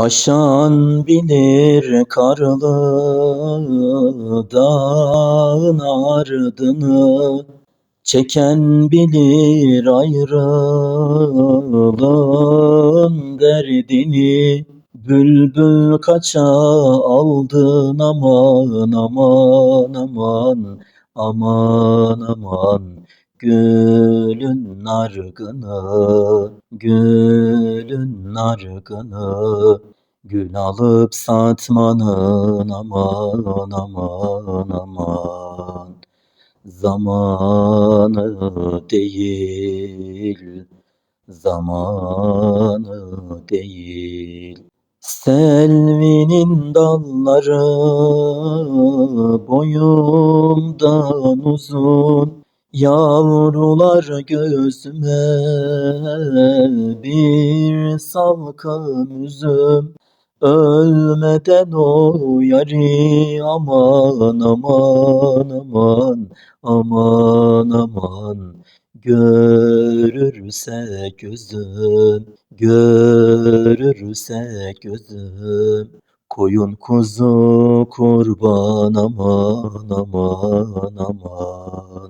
Aşan bilir karlı dağın ardını, Çeken bilir ayrılığın derdini. Bülbül kaça aldın aman aman aman aman aman Gülün nargını, gülün nargını. Gül alıp satmanın aman aman aman. Zamanı değil, zamanı değil. Selvinin dalları boyumdan uzun Yavrular gözüme bir salkım üzüm. Ölmeden o yari aman aman aman aman aman. Görürse gözüm, görürse gözüm. Koyun kuzu kurban aman aman aman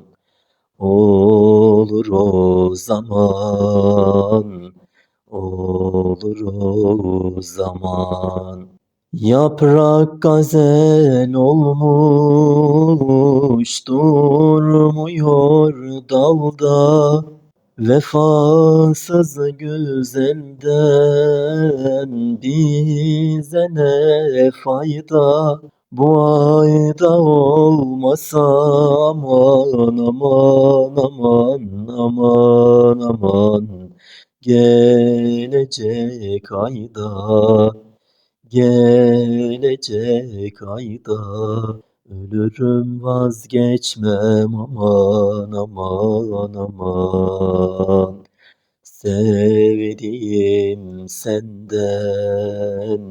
Olur o zaman, olur o zaman. Yaprak gazel olmuş durmuyor dalda Vefasız güzelden bize ne fayda Bu ayda olmasa aman aman aman aman aman. Gelecek ayda Gelecek ayda ölürüm vazgeçmem. Aman aman aman. Sevdiğim senden,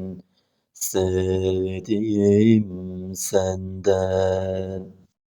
sevdiğim senden